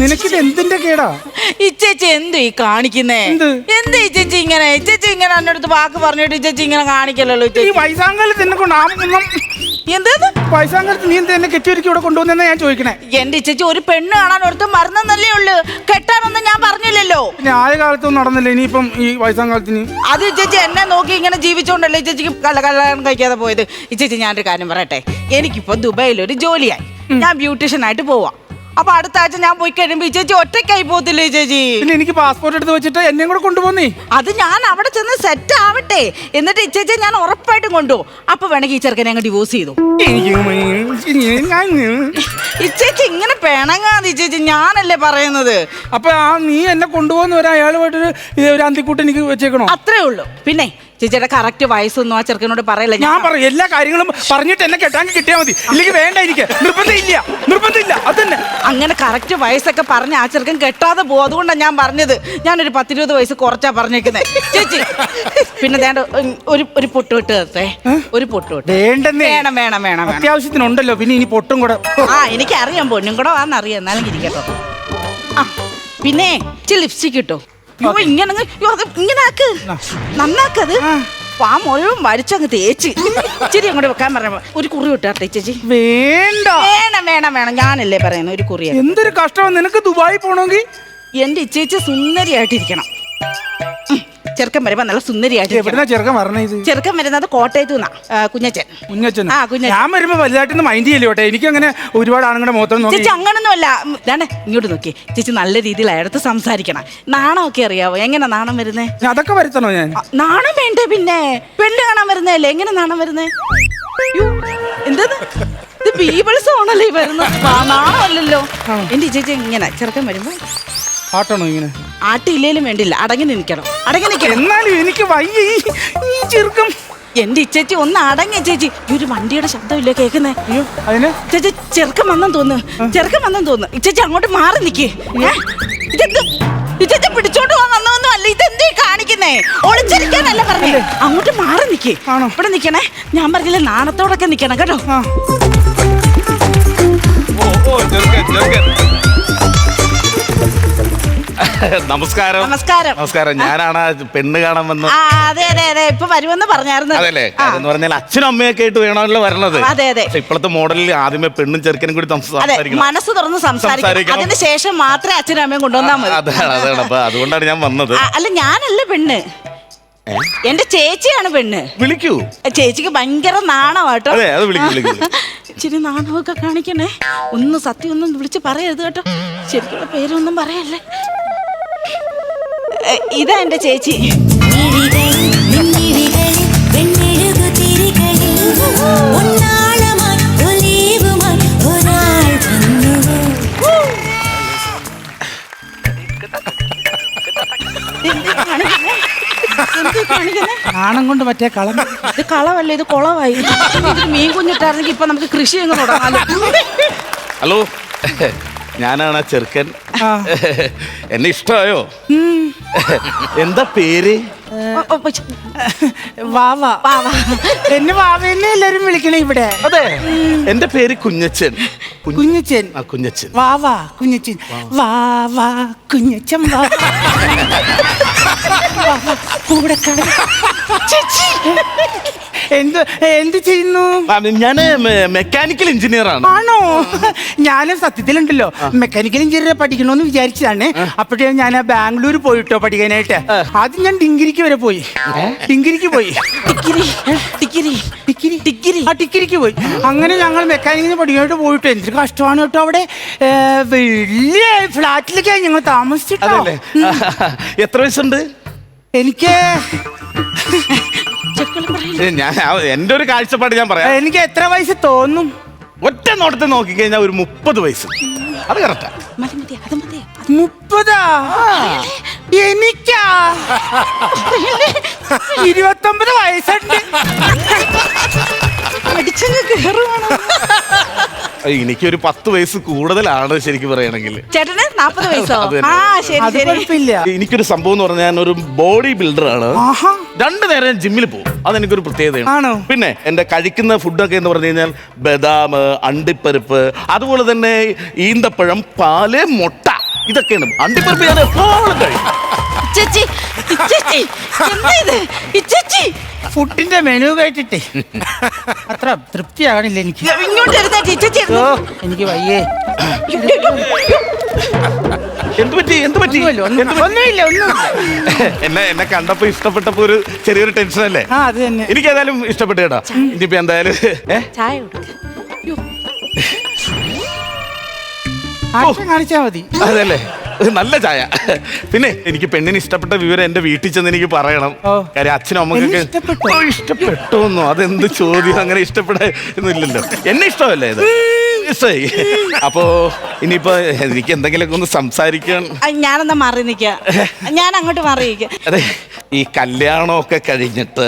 നിനക്കിത് എന്തിന്റെ കേടാ? ഇച്ചേച്ചി എന്തു ഈ കാണിക്കുന്നേ? എന്ത്? എന്ത് ഇച്ചേച്ചി ഇങ്ങനെ? ഇച്ചേച്ചി ഇങ്ങനെ എന്റെ അടുത്ത് വാക്ക് പറഞ്ഞിട്ട് ഇച്ചേച്ചി ഇങ്ങനെ കാണിക്കല്ലോ ഈ ഇച്ചേച്ചി? വയസ്സാങ്കാലത്ത് എന്നെ കൊണ്ട് ആമൊന്നും എന്തേന്ന് വയസ്സാങ്കാലത്ത് നീ എന്താ എന്നെ കെട്ടിയൊരുക്കി ഇവിടെ കൊണ്ടുവന്നെന്നാ ഞാൻ ചോദിക്കണേ? എന്റെ ഇച്ചേച്ചി ഒരു പെണ്ണ് കാണാൻ ഒരുത്ത് മറന്നല്ലേ ഉള്ളു. കെട്ടാനൊന്നും ഞാൻ പറഞ്ഞില്ലല്ലോ. പിന്നെ ആയ കാലത്തൊന്നും നടന്നില്ല? ഇനിയിപ്പം ഈ വയസ്സാങ്കാലത്തിന് അത് ഇച്ചേച്ചി എന്നെ നോക്കി ഇങ്ങനെ ജീവിച്ചോണ്ടല്ലേ ഇച്ചേച്ചിക്ക് കല്ല കല്യാണം കഴിക്കാതെ പോയത്? ഇച്ചേച്ചി ഞാനൊരു കാര്യം പറയട്ടെ. എനിക്കിപ്പോ ദുബായിൽ ഒരു ജോലിയായി ഞാൻ ബ്യൂട്ടീഷ്യൻ ആയിട്ട് പോവാം. അപ്പൊ അടുത്ത ആഴ്ച ഞാൻ പോയി കഴിയുമ്പോ ചേച്ചി ഒറ്റയ്ക്കായി പോകത്തില്ലേ ചേച്ചി പിന്നെ എനിക്ക് പാസ്പോർട്ട് എടുത്ത് വെച്ചിട്ട് എന്നെയും കൂടെ കൊണ്ടുപോന്നേ അത് ഞാൻ അവിടെ ചെന്ന് സെറ്റ് ആവട്ടെ. എന്നിട്ട് ഇച്ചേച്ചി ഞാൻ ഉറപ്പായിട്ടും കൊണ്ടുപോകും അപ്പൊ വേണമെങ്കിൽ ഈ ചെറുക്കനെ അങ്ങ് ഡിവോഴ്സ് ചെയ്തു. ഇച്ചേച്ചി ഇങ്ങനെ പിണങ്ങാതെ ഇച്ചേച്ചി ഞാനല്ലേ പറയുന്നത്. അപ്പൊ ആ നീ എന്നെ കൊണ്ടുപോകുന്ന ഒരു അയാളുമായിട്ടൊരു ഒരു അന്തിക്കൂട്ട് എനിക്ക് വെച്ചേക്കണോ? അത്രേ ഉള്ളൂ. പിന്നെ ചേച്ചിയുടെ കറക്റ്റ് വയസ്സൊന്നും ആ ചെറുക്കനോട് പറയല്ല? ഞാൻ പറയും എല്ലാ കാര്യങ്ങളും പറഞ്ഞിട്ട് എന്നെ കെട്ടാൻ കിട്ടിയാൽ മതി. ഇല്ലെങ്കിൽ വേണ്ട എനിക്ക്. നിർബന്ധമില്ല നിർബന്ധമില്ല അത് തന്നെ അങ്ങനെ കറക്റ്റ് വയസ്സൊക്കെ പറഞ്ഞ ആ ചെറുക്കൻ കെട്ടാതെ പോകും അതുകൊണ്ടാണ് ഞാൻ പറഞ്ഞത്. ഞാനൊരു പത്തിരുപത് വയസ്സ് കുറച്ചാ പറഞ്ഞേക്കുന്നത് ചേച്ചി. പിന്നെ വേണ്ട ഒരു ഒരു പൊട്ട് വിട്ട് തരട്ടെ. ഒരു പൊട്ട് വിട്ട്. വേണ്ടെന്ന്. വേണം വേണം വേണം വേണം. അത്യാവശ്യത്തിനുണ്ടല്ലോ. പിന്നെ ഇനി പൊട്ടും കൂടെ. ആ എനിക്കറിയാം. പൊന്നും കൂടെ വാന്നറിയാം. എന്നാലും ഇരിക്കട്ടോ. ആ പിന്നെ ഇച്ചിരി ലിപ്സ്റ്റിക് കിട്ടോ അയ്യോ ഇങ്ങനെ അങ്ങ് ഇങ്ങനെ ആക്ക് നന്നാക്കത്. ആ. മുഴുവൻ വരിച്ചങ്ങ് തേച്ച്. ഇച്ചിരി അങ്ങോട്ട് വെക്കാൻ പറഞ്ഞ ഒരു കുറി വിട്ടാട്ടെ ചേച്ചി? വേണ്ട. വേണം വേണം വേണം. ഞാനല്ലേ പറയുന്നത് ഒരു കുറി എന്തൊരു കഷ്ടമാണ്. നിനക്ക് ദുബായി പോണെങ്കിൽ എന്റെ ഇച്ചേച്ചി സുന്ദരിയായിട്ടിരിക്കണം. ചെറുക്കൻ വരുമ്പോ നല്ല സുന്ദരിയായിട്ട് എവിടുന്ന ചെറുക്കൻ പറഞ്ഞ ഇത്? ചെറുക്കൻ വരുന്നത് കോട്ടയത്തു നിന്നാ കുഞ്ഞച്ചൻ. ആ, കുഞ്ഞച്ഛൻ. ഞാൻ വരുമ്പോ വലുതായിട്ടൊന്നും മൈൻഡ് ചെയ്യല്ലോ കേട്ടെ എനിക്ക് അങ്ങനെ ഒരുപാട് ആണുങ്ങളുടെ മുഖത്തൊന്നും നോക്കി. ചേച്ചി അങ്ങനൊന്നുമല്ല. ഉം, ഇങ്ങോട്ട് നോക്കി. ചേച്ചി നല്ല രീതിയിൽ അടുത്ത് സംസാരിക്കണം. നാണമൊക്കെ അറിയാവോ? എങ്ങനെ നാണം വരുന്നേ? ഞാൻ അതൊക്കെ വരുത്തണോ ഞാൻ? ആ, നാണം വേണ്ടേ പിന്നെ? പെണ്ണ് കാണാൻ വരുന്നതല്ലേ? എങ്ങനെ നാണം വരുന്നേ? യ്യോ, എന്തത്? ഇത് ബീബിൾസ് ഓണല്ലേ ഈ വരുന്നത്. നാണമല്ലല്ലോ. എന്റെ ചേച്ചി ഇങ്ങനെ ചെറുക്കൻ വരുമ്പോ ആട്ടണോ ഇങ്ങനെ? ആട്ടില്ലേലും വേണ്ടില്ല. അടങ്ങി നിൽക്കണം. അടങ്ങി നിൽക്കണം. എന്നാലും എനിക്ക് വയ്യ ഈ- ഈ ചെറുക്കം. എന്റെ ഇച്ചേച്ചി ഒന്ന് അടങ്ങി ചേച്ചി. ഈ ഒരു വണ്ടിയുടെ ശബ്ദമില്ലേ കേൾക്കുന്നേ? അയ്യോ അതിന്? ചേച്ചി ചെറുക്കം വന്നെന്ന് തോന്നുന്നു. ചെറുക്കം വന്നെന്ന് തോന്നുന്നു. ഇച്ചേച്ചി അങ്ങോട്ട് മാറി? ഇതെന്ത് ഇച്ചേച്ചി പിടിച്ചോണ്ട് പോകാൻ വന്നതൊന്നും അല്ല. ഇതെന്തേ കാണിക്കുന്നേ? ഒളിച്ചിരിക്കാനല്ല പറഞ്ഞേ. അങ്ങോട്ട് മാറി നിക്ക്. ആണോ? ഇവിടെ നിക്കണേ. ഞാൻ പറഞ്ഞില്ലേ നാണത്തോടൊക്കെ നിക്കണം കേട്ടോ. ആ. ഓ, ഓ, ചെറുക്കൻ, ചെറുക്കൻ. നമസ്കാരം. നമസ്കാരം. നമസ്കാരം. ഞാനാണ് പെണ്ണ് കാണാൻ വന്നത് അതെ അതെ അതെ. ഇപ്പൊ വരുമെന്ന് പറഞ്ഞായിരുന്നു. അതല്ലേ? എന്ന് പറഞ്ഞാൽ അച്ഛനും അമ്മയൊക്കെ ആയിട്ട് വേണമല്ലോ വരണത്. അതെ, അതെ. ഇപ്പോഴത്തെ മോഡലിൽ ആദ്യമേ പെണ്ണും ചെറുക്കനും കൂടി സംസ- സംസാരിക്കണം. മനസ്സ് തുറന്ന് സംസാരിക്കണം. അതിന് ശേഷം മാത്രമേ അച്ഛനും അമ്മയും കൊണ്ടുവന്നാൽ മതി. അതാണ് അതാണ് അപ്പൊ അതുകൊണ്ടാണ് ഞാൻ വന്നത്. അല്ല ഞാനല്ല പെണ്ണ്? എന്റെ ചേച്ചിയാണ് പെണ്ണ്. വിളിക്കൂ. ചേച്ചിക്ക് ഭയങ്കര നാണമാട്ടോ അതെ, അത്. ഇച്ചിരി നാണമൊക്കെ കാണിക്കണേ. ഒന്ന് സത്യം ഒന്നും വിളിച്ച് പറയരുത് കേട്ടോ. ശരിക്കുള്ള പേരൊന്നും പറയല്ലേ. കാണിക്കുന്നെ? എന്റെ ചേച്ചി. നാണം കൊണ്ട് മറ്റേ കളം. ഇത് കളവല്ല ഇത് കുളമായി. മീൻ കുഞ്ഞിട്ടായിരുന്നെങ്കിൽ ഇപ്പൊ നമുക്ക് കൃഷി അങ്ങ് തുടങ്ങാലോ. ഹലോ. ഞാനാണ് ആ ചെറുക്കൻ. എന്നെ ഇഷ്ടമായോ എന്താ പേര്. വാവ. എന്നെ വാവേന്നെ എല്ലാരും വിളിക്കണേ ഇവിടെ. അതെ. എന്റെ പേര് കുഞ്ഞച്ചൻ. കുഞ്ഞ്- കുഞ്ഞച്ചൻ. ആ കുഞ്ഞച്ചൻ. വാവാ കുഞ്ഞച്ചൻ. വാവാ കുഞ്ഞച്ചൻ കൂടെ. എന്ത് എന്ത് ചെയ്യുന്നു? ഞാൻ ഞാൻ മെക്കാനിക്കൽ എഞ്ചിനീയർ ആണ്. ആണോ? ഞാൻ സത്യത്തിലുണ്ടല്ലോ. മെക്കാനിക്കൽ എഞ്ചിനീയർ പഠിക്കണമെന്ന് വിചാരിച്ചതാണ്. അപ്പോഴേ ഞാൻ ബാംഗ്ലൂർ പോയിട്ടോ പഠിക്കാനായിട്ട്. ആദ്യം ഞാൻ ഡിഗ്രിക്ക് വരെ പോയി. ഡിഗ്രിക്ക് പോയി. ആ ടിക്കിരിക്ക് പോയി. അങ്ങനെ ഞങ്ങൾ മെക്കാനിക്കിന് പഠിക്കാനായിട്ട് പോയിട്ട് എന്തൊരു കഷ്ടമാണ് കേട്ടോ അവിടെ. വലിയ ഫ്ലാറ്റിലൊക്കെയാണ് ഞങ്ങൾ താമസിച്ചിട്ടോ. എത്ര വയസ്സുണ്ട്? എനിക്ക് ഞാൻ എന്റെ ഒരു കാഴ്ചപ്പാട് ഞാൻ പറയാം. എനിക്ക് എത്ര വയസ്സ് തോന്നും? ഒറ്റ നോട്ടത്തിൽ നോക്കിക്കഴിഞ്ഞാൽ ഒരു മുപ്പത് വയസ്സ്. അത് കറക്റ്റാ മുപ്പതാ? എനിക്കാ? ഇരുപത്തൊമ്പത് വയസ്സുണ്ട്. അടിച്ചങ്ങ് എനിക്കൊരു പത്ത് വയസ്സ് കൂടുതലാണ് ശരിക്കും പറയണെങ്കിൽ. ചേട്ടന് നാപ്പത് വയസ്സോ? അത് തന്നെ. ആ ശരി അത് ശരി. കുഴപ്പമില്ല. എനിക്കൊരു സംഭവം എന്ന് പറഞ്ഞാൽ ഞാൻ ഒരു ബോഡി ബിൽഡർ ആണ്. ആഹാ. രണ്ടു നേരം ഞാൻ ജിമ്മിൽ പോകും. അതെനിക്കൊരു പ്രത്യേകതയാണ്. ആണോ? പിന്നെ എന്റെ കഴിക്കുന്ന ഫുഡൊക്കെ എന്ന് പറഞ്ഞു കഴിഞ്ഞാൽ ബദാം അണ്ടിപ്പരിപ്പ് അതുപോലെ തന്നെ ഈന്തപ്പഴം പാൽ മുട്ട. ഇതൊക്കെയാണ്. അണ്ടിപ്പരിപ്പ് ഞാൻ എപ്പോഴും കഴിക്കും. ഇച്ചച്ചി എന്താ ഇത്? ഇച്ചച്ചി. ഫുഡിന്റെ മെനു കേട്ടിട്ടേ. അത്ര തൃപ്തിയാകണില്ല എനിക്ക്. ഇങ്ങോട്ട് എഴുന്നേറ്റ് ഇച്ചച്ചി ഓ എനിക്ക് വയ്യേ. എന്ത് പറ്റി? എന്ത് പറ്റി? ഒന്നുമില്ല ഒന്നും- ഒന്നുമില്ല ഒന്നുമില്ല. എന്നെ എന്നെ കണ്ടപ്പോ ഇഷ്ടപ്പെട്ടപ്പോ ഒരു ചെറിയൊരു ടെൻഷൻ അല്ലേ? ആ അത് തന്നെ. എനിക്ക് ഏതായാലും ഇഷ്ടപ്പെട്ടു കേട്ടോ. ഇനിയിപ്പോ എന്തായാലും ഏ? ചായ കൊടുക്ക. കാണിച്ചാ മതി. അതല്ലേ? നല്ല ചായ. പിന്നെ എനിക്ക് പെണ്ണിന് ഇഷ്ടപ്പെട്ട വിവരം എന്റെ വീട്ടിൽ ചെന്ന് എനിക്ക് പറയണം. കാര്യം അച്ഛനും അമ്മക്കൊക്കെ ഇഷ്ടപ്പെട്ടോന്നോ അതെന്ത് ചോദ്യം? അങ്ങനെ ഇഷ്ടപ്പെടുന്നില്ലല്ലോ എന്നെ ഇഷ്ടമല്ലേ ഇത്? ഇഷ്ടമായി. അപ്പോ ഇനിയിപ്പോ എനിക്ക് എന്തെങ്കിലുമൊക്കെ ഒന്ന് സംസാരിക്കാൻ ഞാനെന്നാ മാറി നിക്ക ഞാൻ അങ്ങോട്ട് മാറി അതെ ഈ കല്യാണമൊക്കെ കഴിഞ്ഞിട്ട്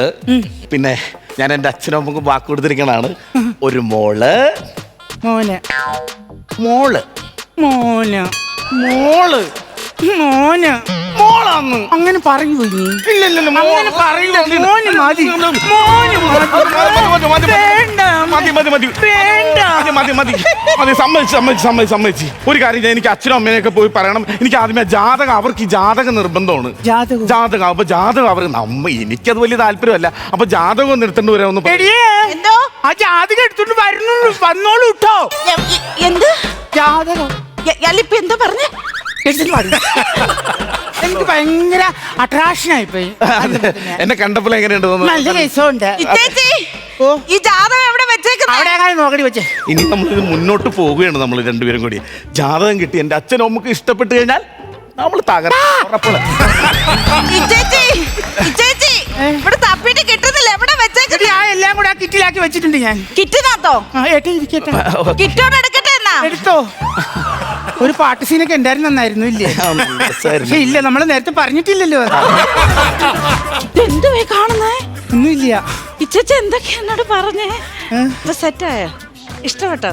പിന്നെ ഞാൻ എന്റെ അച്ഛനും അമ്മക്കും വാക്ക് കൊടുത്തിരിക്കണാണ് ഒരു മോൾ മോന്. മോൾ. മോന്. മോൾ. മോന്. മോളാന്ന്. അങ്ങനെ പറയൂ നീ ഇല്ലില്ലില്ല, മോൾ. അങ്ങനെ പറയില്ല മോന് മതി. മോന് മതി, മതി, മതി, മതി, മതി. വേണ്ട. മതി മതി മതി. വേണ്ട. മതി മതി മതി. മതി സമ്മതിച്ച് സമ്മതിച്ച് സമ്മതിച്ച് സമ്മതിച്ച്. ഒരു കാര്യം എനിക്ക് അച്ഛനും അമ്മേനെയൊക്കെ പോയി പറയണം. എനിക്ക് ആദ്യമേ ജാതകം അവർക്ക് ജാതക നിർബന്ധമാണ്. ജാതകം? ജാതകം അപ്പൊ ജാതകം അവർ നമ്മ എനിക്കത് വലിയ താല്പര്യമല്ല. അപ്പൊ ജാതകം ഒന്ന് എടുത്തോണ്ട് വരാമെന്ന് ആ ജാതകം എടുത്തോണ്ട് വരുന്നുള്ളൂ വന്നോളൂ കേട്ടോ എന്ത്? ജാതകം. അല്ലിപ്പൊ എന്താ പറഞ്ഞേ? എടുത്തിട്ട്. എനിക്ക് ഭയങ്കര അട്രാക്ഷൻ ആയിപ്പോയി എന്നെ കണ്ടപ്പോൾ എങ്ങനെയുണ്ട് നല്ല രസമുണ്ട് ഓ. ഈ ജാതകം എവിടെ വെച്ചേക്കുന്നത് അവിടെ എങ്ങനെ നോക്കടി വെച്ചേ ഇനി നമ്മൾ ഇത് മുന്നോട്ട് പോവുകയാണ് നമ്മൾ രണ്ടുപേരും കൂടി. ജാതകം കിട്ടി. എന്റെ അച്ഛനും അമ്മയ്ക്ക് ഇഷ്ടപ്പെട്ട് കഴിഞ്ഞാൽ നമ്മൾ ഇച്ചേച്ചി ഇച്ചേച്ചി ഇവിടെ തപ്പിട്ട് കിട്ടുന്നില്ല. എവിടെ എടി വെച്ചേക്കുന്നത് ആ എല്ലാം കൂടെ ആ കിറ്റിലാക്കി വെച്ചിട്ടുണ്ട് ഞാൻ. കിറ്റിനകത്തോ? ആ ഏട്ടാ ഇരിക്കട്ടെ. കിറ്റോട് എടുക്കട്ടെ എന്നാ? എടുത്തോ. ഒരു പാട്ട് സീനൊക്കെ ഉണ്ടായിരുന്നു നന്നായിരുന്നു ഇല്ലേ? പക്ഷെ ഇല്ല നമ്മൾ നേരത്തെ പറഞ്ഞിട്ടില്ലല്ലോ എന്തുവേ കാണുന്നേ? ഒന്നുമില്ല. ഇച്ചച്ച എന്തൊക്കെയാ എന്നോട് പറഞ്ഞേ? ഇപ്പൊ സെറ്റായോ? ഇഷ്ടപ്പെട്ടോ?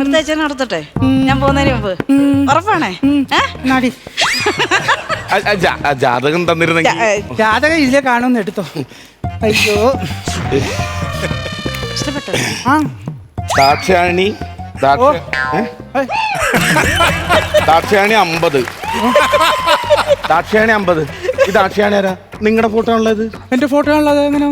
അടുത്ത ആഴ്ച നടത്തട്ടെ? ഞാൻ പോകുന്നതിന് മുമ്പ്. ഉറപ്പാണേ? നാടി ജാതകം തന്നിരുന്നെങ്കിൽ ജാതകം ഇതിലെ കാണുമെന്ന് എടുത്തോ. അയ്യോ. ഇഷ്ടപ്പെട്ടോ? ആ? ഏ, ദാക്ഷായണി അമ്പത്. ദാക്ഷായണി അമ്പത്. ഈ ദാക്ഷായണി ആരാ? നിങ്ങളുടെ ഫോട്ടോ ഉള്ളത് എന്റെ ഫോട്ടോ ഉള്ളത് എങ്ങനെ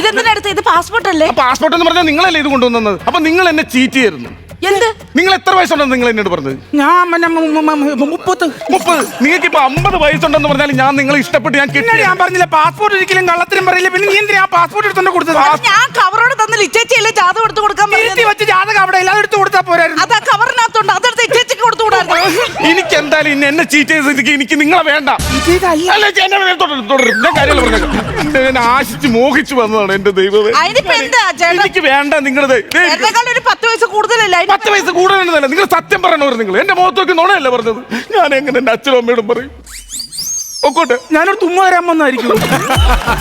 ഇതെന്തിനടുത്ത് ഇത് പാസ്പോർട്ട് അല്ലേ? പാസ്പോർട്ട് എന്ന് പറഞ്ഞാൽ നിങ്ങളല്ലേ ഇത് കൊണ്ടുവന്നത്. അപ്പൊ നിങ്ങൾ എന്നെ ചീറ്റ് ചെയ്യുന്നു എന്ത്? നിങ്ങൾ എത്ര വയസ്സുണ്ടെന്ന് നിങ്ങൾ എന്നോട് പറഞ്ഞത്? ഞാൻ പിന്നെ മു- മു- മു- മുപ്പത്ത് മുപ്പത്. നിങ്ങൾക്ക് ഇപ്പൊ അമ്പത് വയസ്സുണ്ടെന്ന് പറഞ്ഞാൽ ഞാൻ നിങ്ങളെ ഇഷ്ടപ്പെട്ട് ഞാൻ പിന്നെ കിട്ടി ഞാൻ പറഞ്ഞില്ല പാസ്പോർട്ട് ഒരിക്കലും കള്ളത്തിനും പറയില്ല. പിന്നെ നീ എന്തിനാ പാസ്പോർട്ട് എടുത്തോണ്ട് കൊടുത്തത്? അത് ഞാൻ കവറോട് തന്നില്ല ഇച്ചേച്ചിയല്ലേ ജാതകം എടുത്ത് കൊടുക്കാൻ ഇരുത്തി പറഞ്ഞത് വെച്ച് ജാതകം അവിടെ ഇല്ലാതെ എടുത്ത് കൊടുത്താ പോരായിരുന്നു. അത് ആ കവറിനകത്തുണ്ട് അതെടുത്ത് ഇച്ചേച്ചിക്ക് കൊടുത്തു കൂടായിരുന്നു എനിക്ക് എന്തായാലും ഇനി എന്നെ ചീറ്റ് ചെയ്തിരിക്കും എനിക്ക് നിങ്ങളെ വേണ്ട. ഇതല്ല അല്ല ചേച്ചി, എന്നെ വേണേ തുടരും, തുടരും. ഞാൻ കാര്യങ്ങൾ പറഞ്ഞേക്കാം ഞാൻ ആശിച്ച് മോഹിച്ചു വന്നതാണ് എന്റെ ദൈവമേ. അതിനിപ്പോ എന്താ എനിക്ക് വേണ്ട നിങ്ങളുടെ എന്നെക്കാൾ ഒരു പത്ത് വയസ്സ് കൂടുതലല്ല? അതിന് പത്ത് വയസ്സ് കൂടുതലല്ല നിങ്ങൾ സത്യം പറയണവർ നിങ്ങൾ എന്റെ മുഖത്തൊക്കെ നുണയല്ല പറഞ്ഞത്? ഞാൻ എങ്ങനെ എന്റെ അച്ഛനും അമ്മയോടും പറയും? ഒക്കോട്ടെ. ഞാനൊരു തുമ്മ വരാൻ വന്നായിരിക്കും.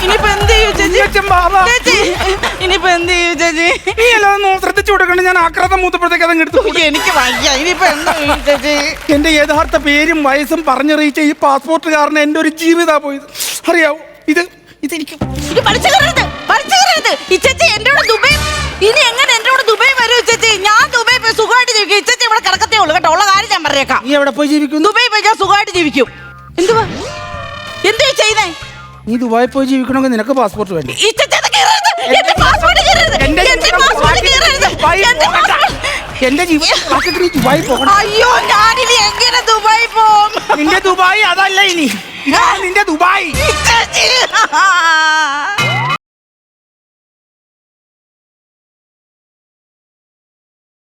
ഇനിയിപ്പോ എന്ത് ചെയ്യും ചേച്ചി? അച്ഛൻ ബാബ. ചേച്ചി ഇനിയിപ്പോ എന്ത് ചെയ്യും ചേച്ചി? നീ എല്ലാം ശ്രദ്ധിച്ചു കൊടുക്കണം ഞാൻ ആക്രാന്തം മൂത്തപ്പോഴത്തേക്ക് അതങ്ങ് എടുത്തു എനിക്ക് വയ്യ. ഇനിയിപ്പോ എന്ത് ചെയ്യും ചേച്ചി? എന്റെ യഥാർത്ഥ പേരും വയസ്സും പറഞ്ഞറിയിച്ച ഈ പാസ്പോർട്ട് കാരണം എന്റെ ഒരു ജീവിതാ പോയത്. അറിയാവോ? ഇത് ഇതെനിക്ക് ഇത് എനിക്ക് കയറരുത്. പഠിച്ചു കയറരുത്. എവിടെ പോയി ജീവിക്കുന്നു? ദുബായി പോയി ഞാൻ സുഖമായിട്ട് ജീവിക്കും. എന്തുവാ? എന്ത് ചെയ്യുന്നേ? നീ ദുബായി പോയി ജീവിക്കണമെങ്കിൽ നിനക്ക് പാസ്പോർട്ട് വേണ്ടി? എന്റെ പാസ്പോർട്ട് കയറരുത്. എന്റെ എന്റെ ജീവിതം പാസ്പോർട്ട് കയറരുത്. ദുബായി പോകണം അയ്യോ. ഞാനിനി എങ്ങനെ ദുബായി പോകും നിന്റെ ദുബായി അതല്ല ഇനി. നിന്റെ ദുബായി.